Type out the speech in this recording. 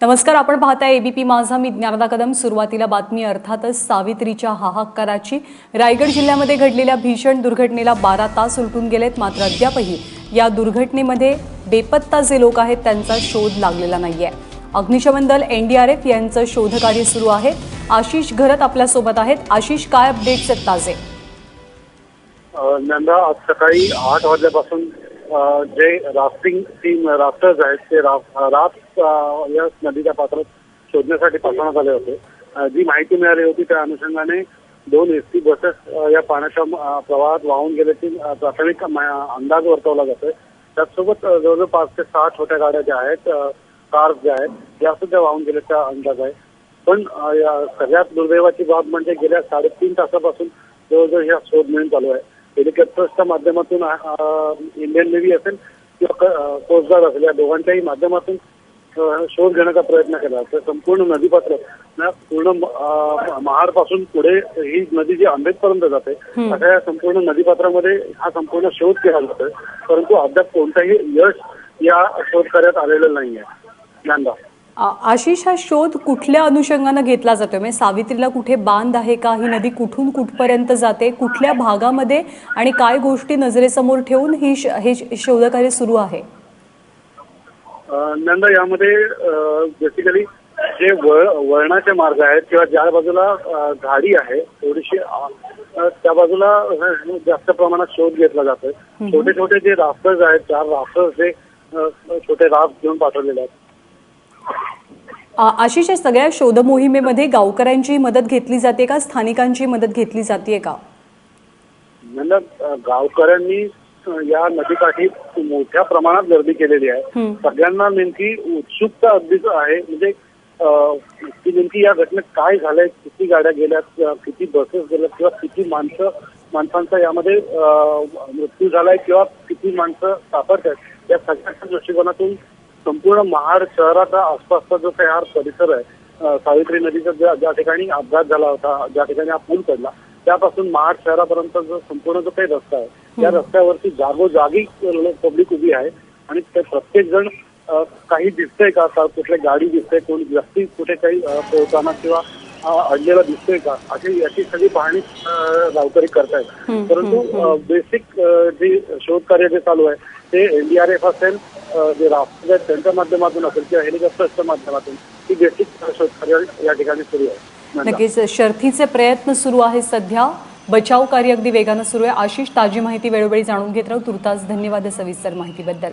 नमस्कार आपण पाहताय एबीपी माझा मी ज्ञानदा कदम. सुरुवातीला बातमी अर्थातच सावित्रीच्या हाहाकाराची. रायगड जिल्ह्यामध्ये घडलेल्या भीषण दुर्घटनेला बारा तास उलटून गेलेत मात्र अद्यापही या दुर्घटनेमध्ये बेपत्ता जे लोक आहेत त्यांचा शोध लागलेला नाहीये. अग्निशमन दल एनडीआरएफ यांचं शोधकार्य सुरू आहे. आशिष घरत आपल्यासोबत आहेत. आशिष काय अपडेट्स आहेत ताजे? नंदा आज सकाळी आठ वाजल्यापासून जे राफ्टिंग टीम राफ्टर्स आहेत ते राफ राफ्ट या नदीच्या पात्रात शोधण्यासाठी पाठवण्यात आले होते. जी माहिती मिळाली होती त्या अनुषंगाने दोन एस टी बसेस या पाण्याच्या प्रवाहात वाहून गेल्याची प्राथमिक अंदाज वर्तवला जातोय. त्याचसोबत जवळजवळ पाच ते सहा छोट्या गाड्या ज्या आहेत कार्स ज्या आहेत या सुद्धा वाहून गेल्याचा अंदाज आहे. पण सगळ्यात दुर्दैवाची बाब म्हणजे गेल्या साडेतीन तासापासून जवळजवळ ह्या शोध मोहीम चालू आहे. हेलिकॉप्टर्सच्या माध्यमातून इंडियन नेव्ही असेल किंवा कोस्ट गार्ड असेल या दोघांच्याही माध्यमातून शोध घेण्याचा प्रयत्न केला. तर संपूर्ण नदीपात्र पूर्ण अ, महाडपासून पुढे ही नदी जी आंबेडपर्यंत जाते अशा या संपूर्ण नदीपात्रामध्ये हा संपूर्ण शोध केला जातोय परंतु अद्याप कोणताही यश या शोध कार्यात आलेलं नाहीये. ज्ञानदा आशिष हा शोध कुठल्या अनुषंगानं घेतला जातोय? म्हणजे सावित्रीला कुठे बांध आहे का? ही नदी कुठून कुठपर्यंत जाते? कुठल्या भागामध्ये? आणि काय गोष्टी नजरेसमोर ठेवून ही हे शोधकार्य सुरू आहे? नंदा यामध्ये बेसिकली जे वळ वळणाचे मार्ग आहेत किंवा ज्या बाजूला गाडी आहे थोडीशी त्या बाजूला जास्त प्रमाणात शोध घेतला जातोय. छोटे छोटे जे राफ्टर्स आहेत चार राफ्टर्स जे छोटे राफ्ट घेऊन पाठवलेले आहेत. आशिष या सगळ्या शोध मोहिमेमध्ये गावकऱ्यांची मदत घेतली जाते का? स्थानिकांची मदत घेतली जाते का? गावकऱ्यांनी या नदीकाठी मोठ्या प्रमाणात गर्दी केलेली आहे. सगळ्यांना नेमकी उत्सुकता अगदीच आहे. म्हणजे की नेमकी या घटनेत काय झालंय? किती गाड्या गेल्यात? किती बसेस गेल्यात? किंवा किती माणसं माणसांचा यामध्ये मृत्यू झालाय? किंवा किती माणसं सापडत आहेत या सगळ्याच्या दृष्टिकोनातून संपूर्ण महाड शहराचा आसपासचा जो काही हा परिसर आहे सावित्री नदीचा ज्या ज्या ठिकाणी अपघात झाला होता ज्या ठिकाणी हा पूल पडला त्यापासून महाड शहरापर्यंत जो संपूर्ण जो काही रस्ता आहे त्या रस्त्यावरती जागोजागी पब्लिक उभी आहे आणि ते प्रत्येक जण काही दिसतंय का? का कुठल्या गाडी दिसते कोणी व्यक्ती कुठे काही अ, पोहताना किंवा अडलेला दिसतोय का? अशी याची सगळी पाहणी गावकरी करतायत. परंतु बेसिक जे शोधकार्य जे चालू आहे ते एनडीआरएफ असेल जे राष्ट्र आहेत त्यांच्या माध्यमातून असेल किंवा हेलिकॉप्टर्सच्या माध्यमातून ही बेसिक शोधकार्य या ठिकाणी सुरू आहे. नक्कीच शर्थीचे प्रयत्न सुरू आहेत सध्या. बचाव कार्य अगदी वेगानं सुरू आहे. आशिष ताजी माहिती वेळोवेळी जाणून घेत राहू. तुर्तास धन्यवाद सविस्तर माहितीबद्दल.